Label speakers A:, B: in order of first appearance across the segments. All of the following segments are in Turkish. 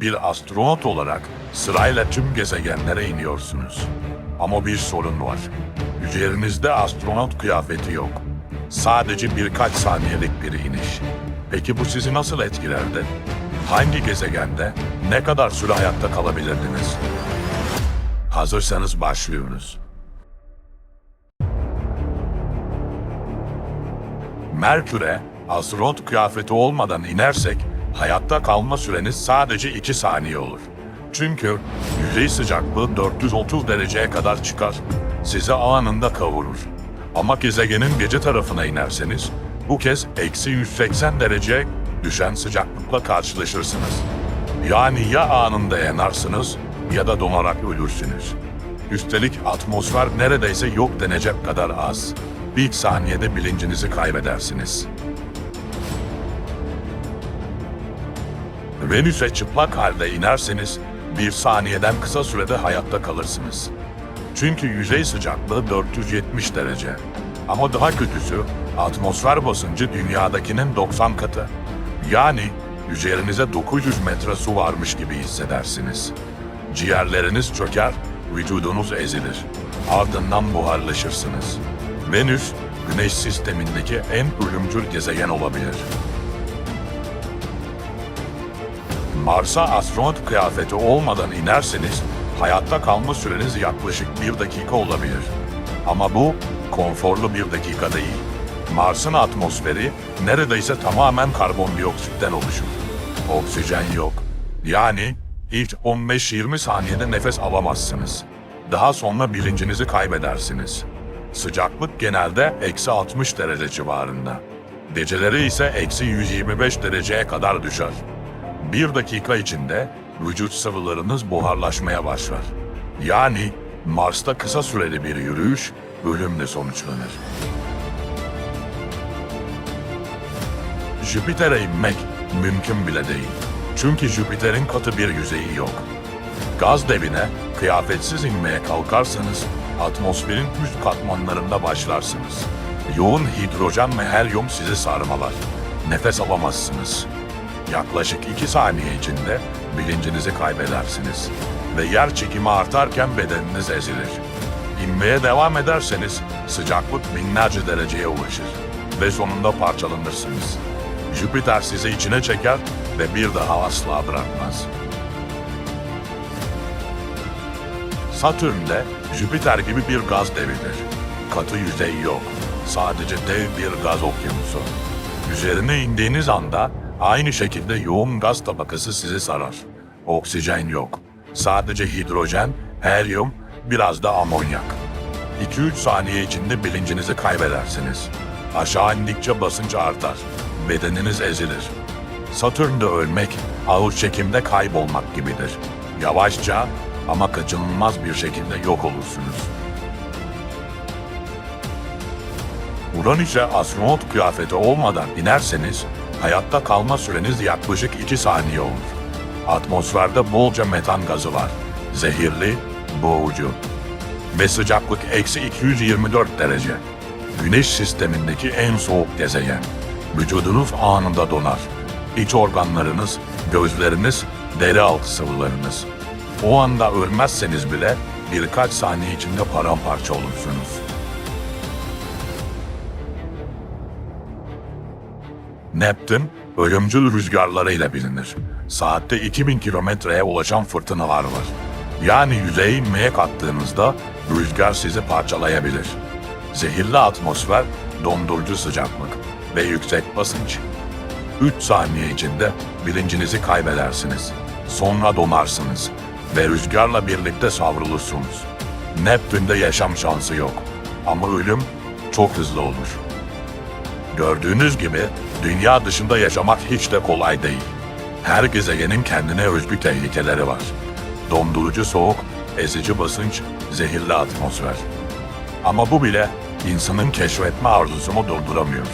A: Bir astronot olarak sırayla tüm gezegenlere iniyorsunuz. Ama bir sorun var. Üzerinizde astronot kıyafeti yok. Sadece birkaç saniyelik bir iniş. Peki bu sizi nasıl etkilerdi? Hangi gezegende ne kadar süre hayatta kalabilirdiniz? Hazırsanız başlıyoruz. Merkür'e astronot kıyafeti olmadan inersek hayatta kalma süreniz sadece 2 saniye olur. Çünkü yüzey sıcaklığı 430 dereceye kadar çıkar. Sizi anında kavurur. Ama gezegenin gece tarafına inerseniz bu kez eksi 180 dereceye düşen sıcaklıkla karşılaşırsınız. Yani ya anında yanarsınız ya da donarak ölürsünüz. Üstelik atmosfer neredeyse yok denecek kadar az. Bir saniyede bilincinizi kaybedersiniz. Venüs'e çıplak halde inerseniz bir saniyeden kısa sürede hayatta kalırsınız. Çünkü yüzey sıcaklığı 470 derece. Ama daha kötüsü atmosfer basıncı dünyadakinin 90 katı. Yani üzerinize 900 metre su varmış gibi hissedersiniz. Ciğerleriniz çöker, vücudunuz ezilir. Ardından buharlaşırsınız. Venüs, Güneş sistemindeki en ölümcül gezegen olabilir. Mars'a astronot kıyafeti olmadan inerseniz hayatta kalma süreniz yaklaşık bir dakika olabilir. Ama bu konforlu bir dakika değil. Mars'ın atmosferi neredeyse tamamen karbondioksitten oluşur. Oksijen yok. Yani ilk 15-20 saniyede nefes alamazsınız. Daha sonra bilincinizi kaybedersiniz. Sıcaklık genelde eksi 60 derece civarında. Geceleri ise eksi 125 dereceye kadar düşer. Bir dakika içinde vücut sıvılarınız buharlaşmaya başlar. Yani Mars'ta kısa süreli bir yürüyüş ölümle sonuçlanır. Jüpiter'e inmek mümkün bile değil. Çünkü Jüpiter'in katı bir yüzeyi yok. Gaz devine kıyafetsiz inmeye kalkarsanız atmosferin üst katmanlarında başlarsınız. Yoğun hidrojen ve helyum sizi sarmalar. Nefes alamazsınız. Yaklaşık iki saniye içinde bilincinizi kaybedersiniz. Ve yer çekimi artarken bedeniniz ezilir. İnmeye devam ederseniz sıcaklık binlerce dereceye ulaşır. Ve sonunda parçalanırsınız. Jüpiter sizi içine çeker ve bir daha asla bırakmaz. Satürn de Jüpiter gibi bir gaz devidir. Katı yüzey yok. Sadece dev bir gaz okyanusu. Üzerine indiğiniz anda aynı şekilde yoğun gaz tabakası sizi sarar. Oksijen yok. Sadece hidrojen, helyum, biraz da amonyak. 2-3 saniye içinde bilincinizi kaybedersiniz. Aşağı indikçe basınç artar. Bedeniniz ezilir. Satürn'de ölmek, ağır çekimde kaybolmak gibidir. Yavaşça ama kaçınılmaz bir şekilde yok olursunuz. Uranüs'e astronot kıyafeti olmadan inerseniz hayatta kalma süreniz yaklaşık 2 saniye olur. Atmosferde bolca metan gazı var. Zehirli, boğucu. Ve sıcaklık eksi 224 derece. Güneş sistemindeki en soğuk gezegen. Vücudunuz anında donar. İç organlarınız, gözleriniz, deri altı sıvılarınız. O anda ölmezseniz bile birkaç saniye içinde paramparça olursunuz. Neptün, ölümcül rüzgarlarıyla bilinir. Saatte 2000 kilometreye ulaşan fırtınalar var. Yani yüzeye inmeye kalktığınızda rüzgar sizi parçalayabilir. Zehirli atmosfer, dondurucu sıcaklık ve yüksek basınç. 3 saniye içinde bilincinizi kaybedersiniz. Sonra donarsınız ve rüzgarla birlikte savrulursunuz. Neptün'de yaşam şansı yok ama ölüm çok hızlı olur. Gördüğünüz gibi dünya dışında yaşamak hiç de kolay değil. Her gezegenin kendine özgü tehlikeleri var. Dondurucu soğuk, ezici basınç, zehirli atmosfer. Ama bu bile insanın keşfetme arzusunu durduramıyor.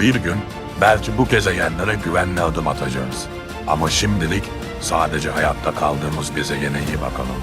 A: Bir gün belki bu gezegenlere güvenli adım atacağız. Ama şimdilik sadece hayatta kaldığımız gezegene iyi bakalım.